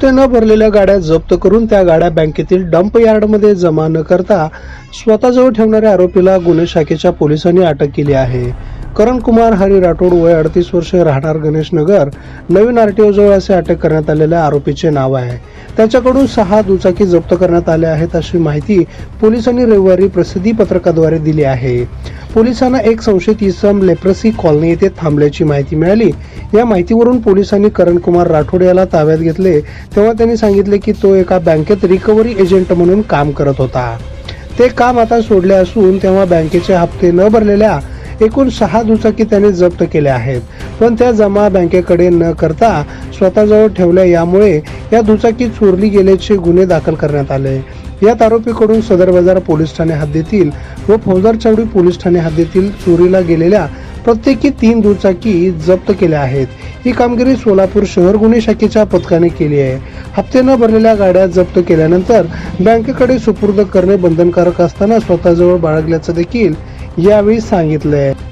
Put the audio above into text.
हप्ते न भरलेल्या गाड्या जप्त करून त्या गाड्या बँकेतील डंप यार्डमध्ये जमा न करता स्वतःजवळ ठेवणाऱ्या आरोपीला गुन्हे शाखेच्या पोलिसांनी अटक केली आहे. करण कुमार हरी राठोड वय अडतीस वर्ष राहणार गणेश नगर नवीन आरटीओ जवळ असे अटक करण्यात आलेल्या आरोपीचे नाव आहे. त्याच्याकडून सहा दुचाकी जप्त करण्यात आल्या आहेत अशी माहिती पोलिसांनी रविवारी प्रसिद्धी पत्रकाद्वारे दिली आहे. पोलिसांना एक संशयित इसम लेप्रसी कॉलनी येथे थांबल्याची माहिती मिळाली. या माहितीवरून पोलिसांनी करण कुमार राठोड याला ताब्यात घेतले. तेव्हा त्यांनी सांगितले की तो एका बँकेत रिकव्हरी एजंट म्हणून काम करत होता. ते काम आता सोडले असून तेव्हा बँकेचे हप्ते न भरलेल्या एकूण सहा दुचाकी त्याने जप्त केल्या आहेत. पण त्या जमा बँकेकडे न करता स्वतःजवळ ठेवल्या यामुळे या दुचाकी चोरली गेल्याचे गुन्हे दाखल करण्यात आले. यात आरोपीकडून सदर बाजार पोलीस ठाणे हद्दीतील व फौजदार चौडी पोलीस ठाणे हद्दीतील चोरीला गेलेल्या प्रत्येकी तीन दुचाकी जप्त केल्या आहेत. ही कामगिरी सोलापूर शहर गुन्हे शाखेच्या पथकाने केली आहे. हप्ते न भरलेल्या गाड्या जप्त केल्यानंतर बँकेकडे सुपूर्द करणे बंधनकारक असताना स्वतःजवळ बाळगल्याचं देखील यावेळी सांगितलं आहे